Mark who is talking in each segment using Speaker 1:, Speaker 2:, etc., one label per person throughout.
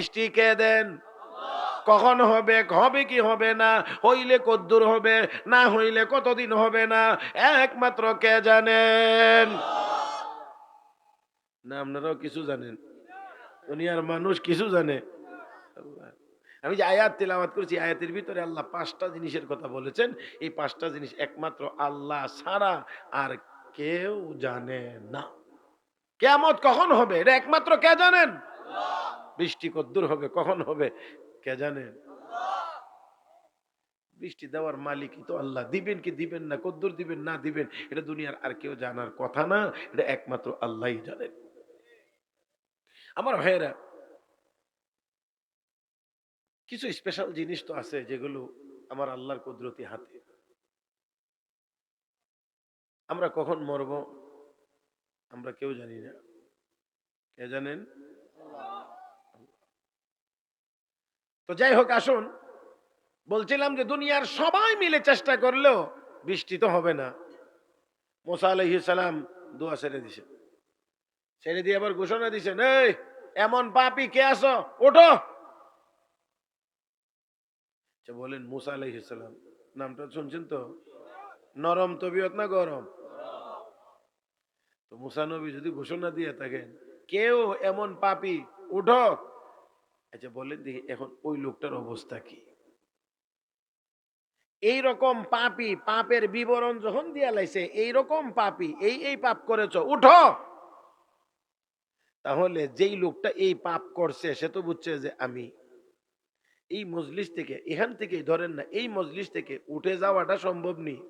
Speaker 1: বৃষ্টি কে দেন। কখন হবে হবে কি হবে না, হইলে কদ্দুর হবে, না হইলে কতদিন হবে না, একমাত্র কে জানেন? না, আপনারাও কিছু জানেন। দুনিয়ার মানুষ কিছু জানে। আমি যে আয়াত তেলাওয়াত করেছি আয়াতের ভিতরে আল্লাহ পাঁচটা জিনিসের কথা বলেছেন। এই পাঁচটা জিনিস একমাত্র আল্লাহ ছাড়া আর কেউ জানে না। কেয়ামত কখন হবে? এটা একমাত্র কে জানেন? বৃষ্টি কদ্দুর হবে, কখন হবে, কে জানেন বৃষ্টি দেওয়ার মালিকই তো আল্লাহ, দিবেন কি দিবেন না কদ্দুর দিবেন না দিবেন, এটা দুনিয়ার আর কেউ জানার কথা না, এটা একমাত্র আল্লাহই জানেন আমার ভাইয়েরা, কিছু স্পেশাল জিনিস তো আছে যেগুলো আমার আল্লাহর কুদরতি হাতে। আমরা কখন মরব, আমরা কেউ জানি না। কে জানেন? তো যাই হোক, আসুন। বলছিলাম যে দুনিয়ার সবাই মিলে চেষ্টা করলেও বৃষ্টি তো হবে না। মোসা আলহি সালাম দোয়া ছেড়ে দিছে। ছেড়ে দিয়ে আবার ঘোষণা দিছেন এই এমন পাপি কে আসো ওঠো! আচ্ছা বলেন মুসা আলহি সালাম, নামটা শুনছেন তো? নরম তবিয়ত না গরম? তো মুসা নবী যদি ঘোষণা দিয়ে থাকেন, কেউ এমন পাপি উঠো আচ্ছা বলেন দেখি, এখন ওই লোকটার অবস্থা কি? এই রকম পাপি, পাপের বিবরণ যখন দিয়া লাইছে এই রকম পাপি, এই এই পাপ করেছ, উঠো! তাহলে যেই লোকটা এই পাপ করছে, সে তো বুঝছে যে আমি। এই মজলিস থেকে, এখান থেকে ধরেন না, এই মজলিস থেকে উঠে যাওয়াটা সম্ভব নেই।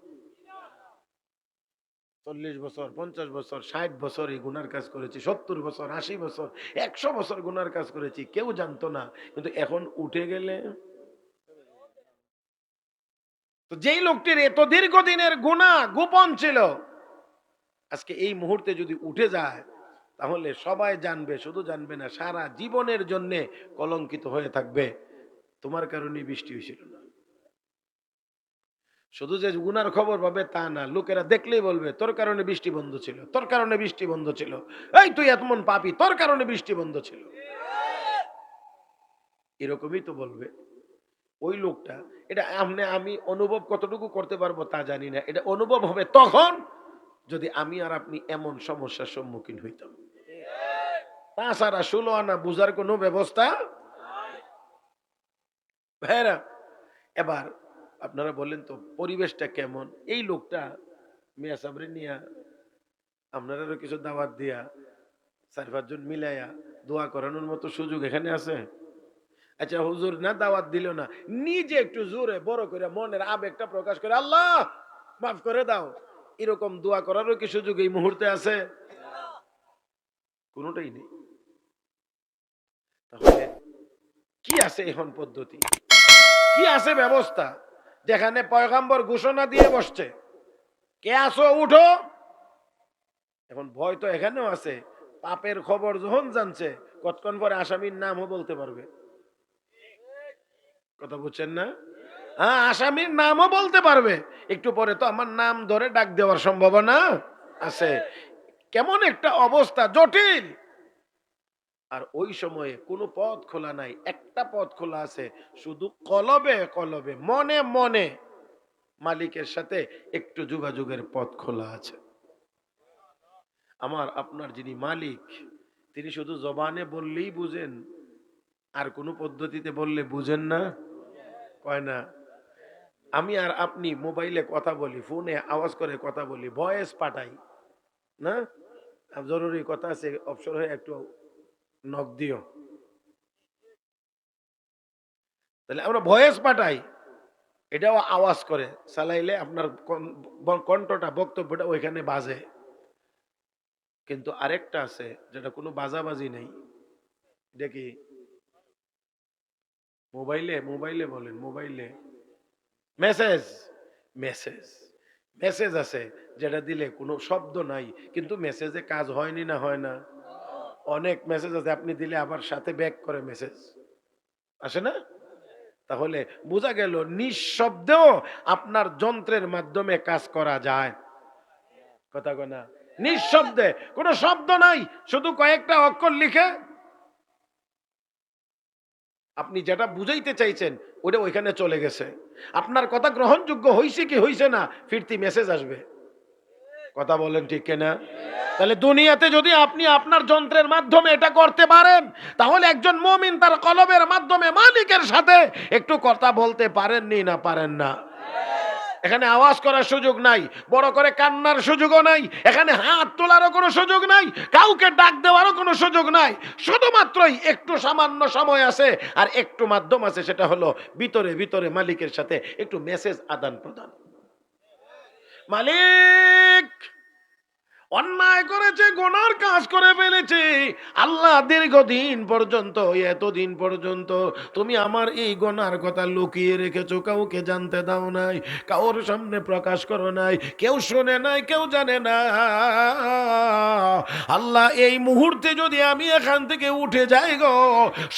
Speaker 1: চল্লিশ বছর, পঞ্চাশ বছর, ষাট বছর এই গুনার কাজ করেছি, সত্তর বছর, আশি বছর, একশো বছর গুনার কাজ করেছি, কেউ জানতো না। কিন্তু এখন উঠে গেলে তো যেই লোকটির এত দীর্ঘদিনের গুণা গোপন ছিল, আজকে এই মুহূর্তে যদি উঠে যায়, তাহলে সবাই জানবে, শুধু জানবে না, সারা জীবনের জন্য কলঙ্কিত হয়ে থাকবে। তোমার কারণে বৃষ্টি হয়েছিল না। শুধু যে গুনার খবর পাবে তা না, লোকেরা দেখলেই বলবে, তোর কারণে বৃষ্টি বন্ধ ছিল, তোর কারণে বৃষ্টি বন্ধ ছিল। এই তুই এতমন পাপি, তোর কারণে বৃষ্টি বন্ধ ছিল। এরকমই তো বলবে। ওই লোকটা, এটা আপনি আমি অনুভব কতটুকু করতে পারব তা জানি না। এটা অনুভব হবে তখন যদি আমি আর আপনি এমন সমস্যার সম্মুখীন হইতাম। তাছাড়া ষোলো আনা বুঝার কোনো ব্যবস্থা ভাইরা, এবার আপনারা বললেন তো, পরিবেশটা কেমন? এই লোকটা, মিয়া সাবরে নিয়া আপনারারও কিছু দাওয়াত দিয়া চার পাঁচজন মিলাইয়া দোয়া করানোর মতো সুযোগ এখানে আছে? আচ্ছা হুজুর না দাওয়াত দিল না, নিজে একটু জোরে বড় করে মনের আবেগটা প্রকাশ করে, আল্লাহ, মাফ করে দাও। এরকম দোয়া করারও কি সুযোগ এই মুহূর্তে আছে? কোনোটাই নেই। তাহলে কি আছে এখন পদ্ধতি? কি আছে ব্যবস্থা? যেখানে পয়গাম্বর ঘোষণা দিয়ে বসছে, কে আসো উঠো। এখন ভয় তো এখানেও আছে। পাপের খবর যখন জানছে, কতক্ষণ পরে আসামির নামও বলতে পারবে? কথা বুঝছেন না? হ্যাঁ আসামির নামও বলতে পারবে। একটু পরে তো আমার নাম ধরে ডাক দেওয়ার সম্ভাবনা আছে। কেমন একটা অবস্থা, জটিল। আর ওই সময়ে কোনো পথ খোলা নাই, একটা পথ খোলা আছে, শুধু কলবে কলবে, মনে মনে মালিকের সাথে একটু যোগাযোগের পথ খোলা আছে। আমার, আপনার যিনি মালিক, তিনি শুধু জবানে বললেই বুঝেন, আর কোনো পদ্ধতিতে বললে বুঝেন না? কয় না? আমি আর আপনি মোবাইলে কথা বলি, ফোনে আওয়াজ করে কথা বলি, ভয়েস পাঠাই, না? জরুরি কথা আছে, অবসর হয়ে একটু নক দিও। তাহলে আমরা ভয়েস পাঠাই, এটাও আওয়াজ করে, চালাইলে আপনার কণ্ঠটা, বক্তব্যটা ওইখানে বাজে। কিন্তু আরেকটা আছে, যেটা কোনো বাজাবাজি নেই কি? মোবাইলে মোবাইলে বলেন, মোবাইলে। মেসেজ মেসেজ মেসেজ আছে, যেটা দিলে কোনো শব্দ নাই, কিন্তু মেসেজে কাজ হয়নি না হয় না। অনেক মেসেজ আছে, আপনি দিলে আবার সাথে ব্যাক করে মেসেজ আসে না? তাহলে বোঝা গেল, নিঃশব্দেও আপনার যন্ত্রের মাধ্যমে কাজ করা যায়। কথা না? নিঃশব্দে, কোনো শব্দ নাই, শুধু কয়েকটা অক্ষর লিখে। আপনি যেটা বুঝাইতে চাইছেন ওটা ওইখানে চলে গেছে। আপনার কথা গ্রহণযোগ্য হইছে কি হইছে না, ফিরতি মেসেজ আসবে। কথা বলেন ঠিক কিনা? তাহলে দুনিয়াতে যদি আপনি আপনার যন্ত্রের মাধ্যমে এটা করতে পারেন, তাহলে একজন মমিন তার কলবের মাধ্যমে মালিকের সাথে একটু কথা বলতে পারেননি না পারেন না? এখানে আওয়াজ করার সুযোগ নাই, বড় করে কান্নার সুযোগও নাই, এখানে হাত তোলারও কোনো সুযোগ নাই, কাউকে ডাক দেওয়ারও কোনো সুযোগ নাই, শুধুমাত্রই একটু সামান্য সময় আছে আর একটু মাধ্যম আছে, সেটা হলো ভিতরে ভিতরে মালিকের সাথে একটু মেসেজ আদান প্রদান মালিক! অন্যায় করেছে, গোনার কাজ করে ফেলেছে। আল্লাহ দীর্ঘদিন পর্যন্ত, এতদিন পর্যন্ত তুমি আমার এই গোনার কথা লুকিয়ে রেখেছো, কাউকে জানতে দাও নাই, কাউর সামনে প্রকাশ করো নাই, কেউ শোনে নাই, কেউ জানে না। আল্লাহ, এই মুহূর্তে যদি আমি এখান থেকে উঠে যাই গো,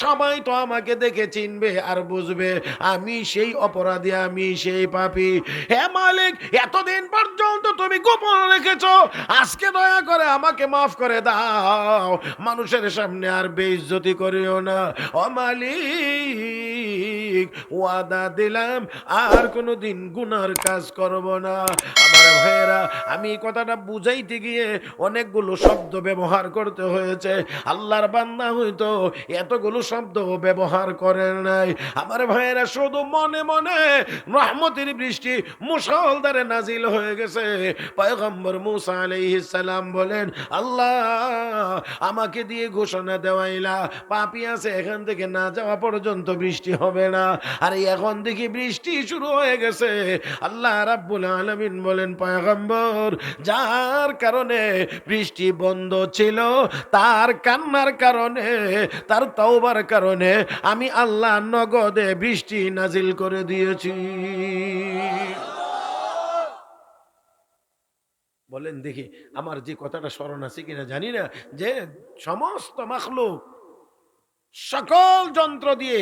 Speaker 1: সবাই তো আমাকে দেখে চিনবে আর বুঝবে, আমি সেই অপরাধী, আমি সেই পাপী। হে মালিক, এতদিন পর্যন্ত তুমি গোপন রেখেছো, আজকে দয়া করে, আমাকে মাফ করে দাও। মানুষের সামনে আর বেইজ্জতি করিও না। ও মালিক, ওয়াদা দিলাম, আর কোনো দিন গুনার কাজ করব না। আমার ভাইয়েরা, আমি কথাটা বুঝাইতে গিয়ে অনেকগুলো শব্দ ব্যবহার করতে হয়েছে। আল্লাহর বান্দা হইতো এতগুলো শব্দ ব্যবহার করে নাই। আমার ভাইয়েরা, শুধু মনে মনে রহমতের বৃষ্টি মুসলধারে নাজিল হয়ে গেছে। পয়গম্বর মুসা আলাইহিস সালাম বলেন, আল্লাহ, আমাকে দিয়ে ঘোষণা দেওয়াইলা। পাপি আছে, এখান থেকে না যাওয়া পর্যন্ত বৃষ্টি হবে না। আর এখন দেখি বৃষ্টি শুরু হয়ে গেছে। আল্লাহ রাব্বুল আলামিন বলেন, পয়গম্বর, যার কারণে বৃষ্টি বন্ধ ছিল, তার কান্নার কারণে, তার তওবার কারণে আমি আল্লাহ নগদে বৃষ্টি নাজিল করে দিয়েছি। বলেন, দেখি আমার যে কথাটা স্মরণ আছে কিনা জানি না, যে সমস্ত মাখলুক সকল যন্ত্র দিয়ে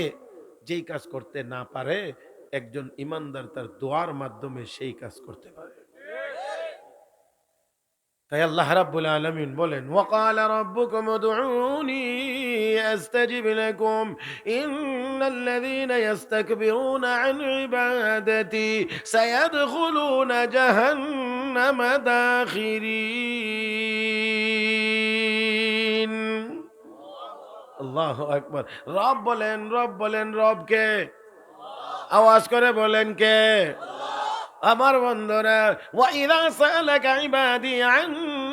Speaker 1: যেই কাজ করতে না পারে, একজন ইমানদার তার দোয়ার মাধ্যমে সেই কাজ করতে পারে। তাই আল্লাহ রাব্বুল আলামিন বলেন ওয়াকাল রাব্বুকুম উদউনি আস্তাজিব লাকুম ইন্নাল্লাযীনা ইস্তাকবিরুনা আন ইবাদাতি সায়াদখুলুনা জাহান্নামা দাখিরিন আল্লাহু আকবার রব বলেন রব বলেন রবকে আওয়াজ করে বলেন কে? আমার বন্ধুরা ওয়াইদা সালাকা ইবাদি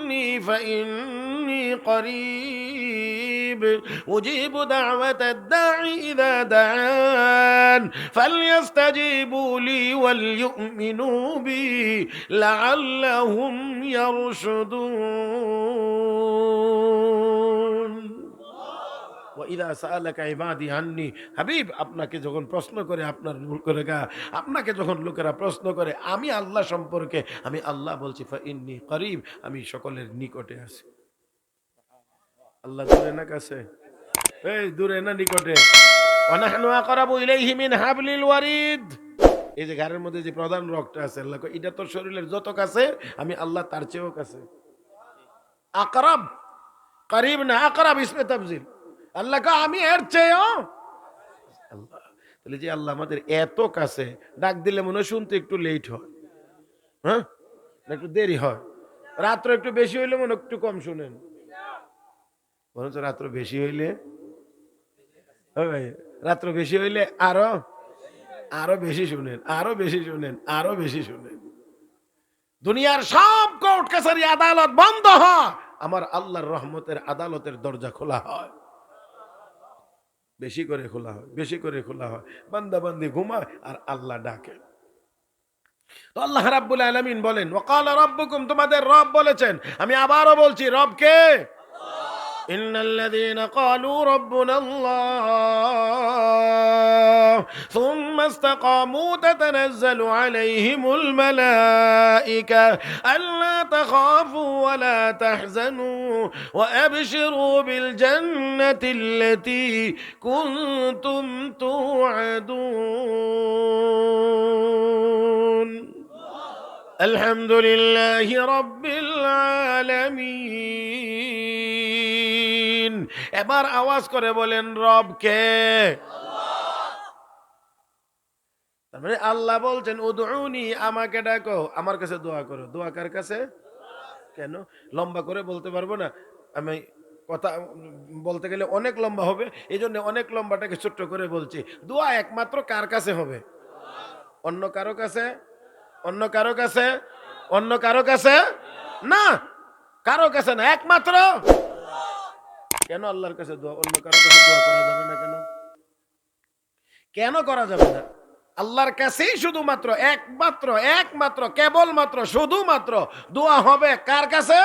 Speaker 1: عني فإني قريب. أجيب دعوة الداع إذا دعان. فليستجيبوا لي وليؤمنوا بي لعلهم يرشدون. ওয়াইদা সালাকা ইবাদি আন্নি, হাবিব, আপনাকে যখন প্রশ্ন করে, আপনার লোকেরা আপনাকে যখন লোকেরা প্রশ্ন করে, আমি আল্লাহ সম্পর্কে, আমি আল্লাহ বলছি ইন্নি করিব, আমি সকলের নিকটে আছি। আল্লাহ দূরে না কাছে? এই দূরে না নিকটে? এই যে ঘরের মধ্যে যে প্রধান রক্তটা আছে, আল্লাহ এটা তোর শরীরের যত কাছে, আমি আল্লাহ তার চেয়েও কাছে। আকরাব, করিব না, আকরাব, ইসমে তাফজিল। আল্লাহ কয়, আমি এর চেয়েও। আল্লাহ তাহলে যে আল্লাহ আমাদের এত কাছে ডাক দিলে মনে শুনতে একটু লেট হয়। হ্যাঁ? একটু দেরি হয়। রাত্র একটু বেশি হইলে মনে একটু কম শুনেন। বরঞ্চ রাত্র বেশি হইলে রাত্র বেশি হইলে আরও আরও বেশি শুনেন আরও বেশি শুনেন আরও বেশি শুনেন। দুনিয়ার সব কোর্ট কাছারি আদালত বন্ধ হয়। আমার আল্লাহর রহমতের আদালতের দরজা খোলা হয়। বেশি করে খোলা হয়, বেশি করে খোলা হয়। বান্দা বান্দি ঘুমায় আর আল্লাহ ডাকে। আল্লাহ রাব্বুল আলমিন বলেন ওকাল রব্বুকুম, তোমাদের রব বলেছেন। আমি আবারও বলছি, রব কে? إن الذين قالوا ربنا الله ثم استقاموا تتنزل عليهم الملائكة ألا تخافوا ولا تحزنوا وأبشروا بالجنة التي كنتم توعدون. الحمد لله رب العالمين. এবার আওয়াজ করে বলেন রব কে তার মানে আল্লাহ বলছেন, উদউনি, আমাকে ডাকো। আমার কাছে দোয়া করো। দোয়া কার কাছে? কেন? লম্বা করে বলতে পারব না। আমি কথা বলতে গেলে অনেক লম্বা হবে এই জন্য অনেক লম্বাটাকে ছোট্ট করে বলছি। দোয়া একমাত্র কার কাছে হবে? অন্য কারও কাছে? অন্য কারও কাছে? অন্য কারও কাছে? না, কারও কাছে না, একমাত্র কেন আল্লাহর কাছে অন্য কারও কাছে দোয়া করা যাবে না কেন? কেন করা যাবে না? আল্লাহর কাছেই শুধুমাত্র, একমাত্র একমাত্র, কেবলমাত্র, শুধুমাত্র দোয়া হবে কার কাছে?